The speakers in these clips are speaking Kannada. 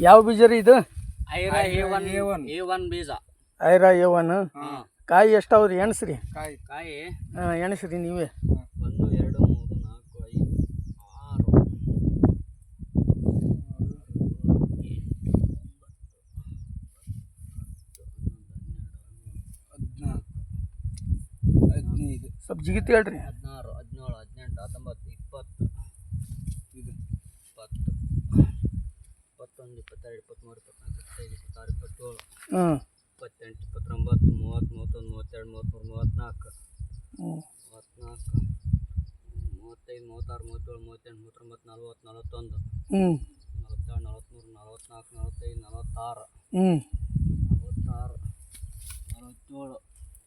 ಯಾವ ಬೀಜ ರೀ ಇದು Aira A one A one ಬೀಜ ಐರಾ ಹಾಂ ಕಾಯಿ ಎಷ್ಟಾವ್ರಿ ರೀ ಕಾಯಿ ಕಾಯಿ ಹಾಂ ಎಣ್ಸ್ರಿ ನೀವೇ ಒಂದು ಎರಡು ಮೂರು ನಾಲ್ಕು ಐದು ಆರು ಹದಿನೈದು ಸ್ವಲ್ಪ ಜಿಗಿತಿ ಹೇಳ್ರಿ ಹದಿನಾರು ಹದಿನೇಳು ಹದಿನೆಂಟು ಹತ್ತೊಂಬತ್ತು ಇಪ್ಪತ್ತು ಇದು ಇಪ್ಪತ್ತು ಇಪ್ಪತ್ತೊಂದು ಇಪ್ಪತ್ತ್ಮೂರು ಇಪ್ಪತ್ನಾಲ್ಕು ಇಪ್ಪತ್ತೈದು ಇಪ್ಪತ್ತಾರು ಇಪ್ಪತ್ತೇಳು ಹ್ಞೂ ಇಪ್ಪತ್ತೆಂಟು ಇಪ್ಪತ್ತೊಂಬತ್ತು ಮೂವತ್ತು ಮೂವತ್ತೊಂದು ಮೂವತ್ತೆರಡು ಮೂವತ್ತ್ಮೂರು ಮೂವತ್ತ್ನಾಲ್ಕು. ಮೂವತ್ತ್ನಾಲ್ಕು ಮೂವತ್ತೈದು ಮೂವತ್ತಾರು ಮೂವತ್ತೇಳು ಮೂವತ್ತೆಂಟು ಮೂವತ್ತೊಂಬತ್ತು ನಲ್ವತ್ತು ನಲವತ್ತೊಂದು. ಹ್ಞೂ ನಲವತ್ತೆರಡು ನಲವತ್ತ್ಮೂರು ನಲವತ್ತ್ನಾಲ್ಕು ನಲವತ್ತೈದು ನಲವತ್ತಾರು. ಹ್ಞೂ ನಲವತ್ತಾರು ನಲವತ್ತೇಳು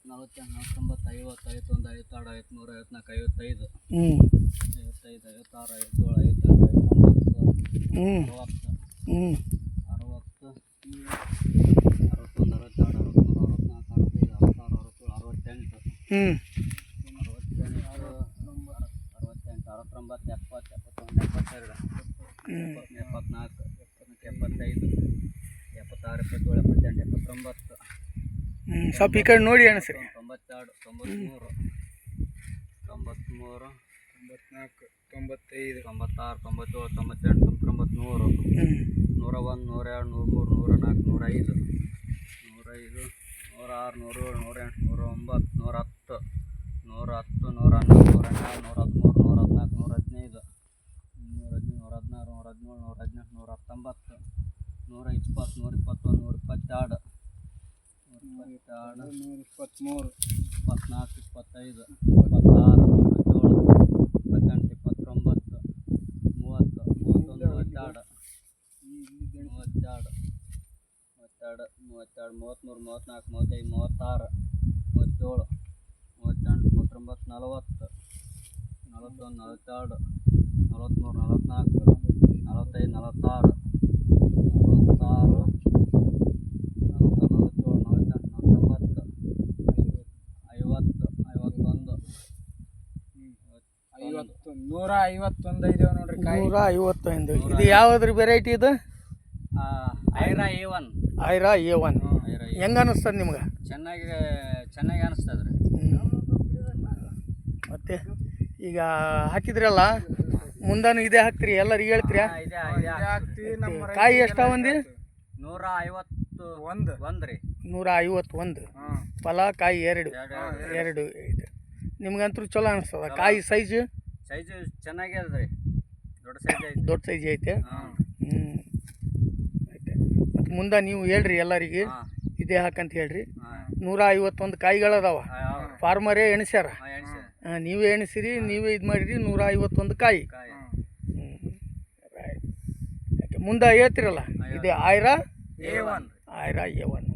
ನಲವತ್ತೆಂಟು ನಲವತ್ತೊಂಬತ್ತು ಐವತ್ತು ಐವತ್ತೊಂದು ಐವತ್ತೆರಡು ಐವತ್ತ್ಮೂರು ಐವತ್ನಾಲ್ಕು ಐವತ್ತೈದು. ಹ್ಞೂ ಐವತ್ತೈದು ಐವತ್ತಾರು ಐವತ್ತೇಳು ಐವತ್ತೆಂಟು ಐವತ್ತೊಂಬತ್ತು ಮೂವತ್ತು ಹ್ಞೂ ಹ್ಞೂ ಅರವತ್ತೆಂಟು ಅರವತ್ತೊಂಬತ್ತು ಎಪ್ಪತ್ತು ಎಪ್ಪತ್ತೊಂದು ಎಪ್ಪತ್ತೆರಡು ಎಪ್ಪತ್ತು ಎಪ್ಪತ್ನಾಲ್ಕು ಎಪ್ಪತ್ನಾಲ್ಕು ಎಪ್ಪತ್ತೈದು ಎಪ್ಪತ್ತಾರು ಎಪ್ಪತ್ತೇಳು ಎಪ್ಪತ್ತೆಂಟು ಎಪ್ಪತ್ತೊಂಬತ್ತು ಸ್ವಲ್ಪ ಈ ಕಡೆ ನೋಡಿ ಅನಿಸ್ರಿ ತೊಂಬತ್ತೆರಡು ತೊಂಬತ್ತ್ಮೂರು ತೊಂಬತ್ತ್ಮೂರು ತೊಂಬತ್ನಾಲ್ಕು ತೊಂಬತ್ತೈದು ತೊಂಬತ್ತಾರು ತೊಂಬತ್ತೇಳು ತೊಂಬತ್ತೆಂಟು ತೊಂಬತ್ತೊಂಬತ್ತು ನೂರು ಒಂದು ನೂರ ಎರಡು ನೂರ ಮೂರು ನೂರ ನಾಲ್ಕು ನೂರ ಐದು ನೂರೈದು ನೂರ ನೂರು ನೂರೆಂಟು ನೂರ ಒಂಬತ್ತು ನೂರ ಹತ್ತು ನೂರ ಹತ್ತು ನೂರ ಹನ್ನೊಂದು ನೂರ ಹನ್ನೆರಡು ನೂರ ಹದಿಮೂರು ನೂರ ಹದಿನಾಲ್ಕು ನೂರ ಹದಿನೈದು ನೂರ ಹದಿನೈದು ನೂರ ಹದಿನಾರು ನೂರ ಹದಿನೇಳು ನೂರ ಹದಿನೆಂಟು ನೂರ ಹತ್ತೊಂಬತ್ತು ನೂರ ಇಪ್ಪತ್ತು ನೂರ ಇಪ್ಪತ್ತೊಂದು ನೂರ ಇಪ್ಪತ್ತೆರಡು ನೂರ ಇಪ್ಪತ್ತೆರಡು ನೂರ ಇಪ್ಪತ್ತ್ಮೂರು ಇಪ್ಪತ್ನಾಲ್ಕು ಇಪ್ಪತ್ತೈದು ಇಪ್ಪತ್ತಾರು ಇಪ್ಪತ್ತೇಳು ಇಪ್ಪತ್ತೆಂಟು ಇಪ್ಪತ್ತೊಂಬತ್ತು ಮೂವತ್ತು ಮೂವತ್ತೊಂದು ಮೂವತ್ತೆರಡು ಮೂವತ್ತೆರಡು ಮೂವತ್ತೆರಡು ಮೂವತ್ತೆರಡು ಮೂವತ್ತ್ಮೂರು ಮೂವತ್ತ್ನಾಲ್ಕು ಮೂವತ್ತೈದು ಮೂವತ್ತಾರು ಮೂವತ್ತೇಳು ಮೂವತ್ತೆಂಟು ಮೂವತ್ತೊಂಬತ್ತು ನಲವತ್ತು ನಲವತ್ತೊಂದು ನಲವತ್ತೆರಡು ನಲವತ್ತ್ಮೂರು ನಲವತ್ತ್ನಾಲ್ಕು ನಲವತ್ತೈದು ನಲವತ್ತಾರು ನಲವತ್ತಾರು ನಲವತ್ತಾರು ನಲವತ್ತೇಳು ನಲವತ್ತೆಂಟು ನಲವತ್ತೊಂಬತ್ತು ಐವತ್ತು ಐವತ್ತೊಂದು ಐವತ್ತು ನೂರ ಐವತ್ತೊಂದು ಐದೇವು ನೋಡ್ರಿ ನೂರ ಐವತ್ತೊಂದು. ಇದು ಯಾವ್ದ್ರ ವೆರೈಟಿ ಇದು? Aira A one. Aira A one. ಹೆಂಗೆ ಅನಿಸ್ತದೆ ನಿಮ್ಗೆ? ಚೆನ್ನಾಗಿ ಚೆನ್ನಾಗಿ ಅನಿಸ್ತದೆ ರೀ ಮತ್ತೆ ಈಗ ಹಾಕಿದ್ರಲ್ಲ ಮುಂದಾನು ಇದೇ ಹಾಕ್ತಿರಿ ಎಲ್ಲರಿಗೆ ಹೇಳ್ತೀರಾ? ಇದೆ ಇದೆ ಹಾಕ್ತಿವಿ. ನಮ್ಮ ಕಾಯಿ ಎಷ್ಟಾವಂದಿ ನೂರ ಐವತ್ತು ಒಂದು. ಒಂದು ರೀ ನೂರ ಐವತ್ತು ಒಂದು ಫಲ ಕಾಯಿ ಎರಡು. ಎರಡು ನಿಮ್ಗಂತೂ ಚಲೋ ಅನಿಸ್ತದ. ಕಾಯಿ ಸೈಜ್? ಸೈಜು ಚೆನ್ನಾಗಿ ಅದ ರೀ ದೊಡ್ಡ ಸೈಜ್ ಐತಿ. ದೊಡ್ಡ ಸೈಜ್ ಐತೆ. ಮುಂದೆ ನೀವು ಹೇಳ್ರಿ ಎಲ್ಲರಿಗೆ. ಇದೇ ಹಾಕಂತ ಹೇಳ್ರಿ. ನೂರ ಐವತ್ತೊಂದು ಕಾಯಿಗಳದಾವ. ಫಾರ್ಮರೇ ಎಣಿಸ್ಯಾರ. ಎಣ್ಸಿ ನೀವೇ ಎಣಿಸಿರಿ ನೀವೇ ಇದು ಮಾಡಿರಿ ನೂರ ಐವತ್ತೊಂದು ಕಾಯಿ. ಮುಂದೆ ಹೇಳ್ತಿರಲ್ಲ ಇದೇ ಆಯ್ರಾ? Aira A one.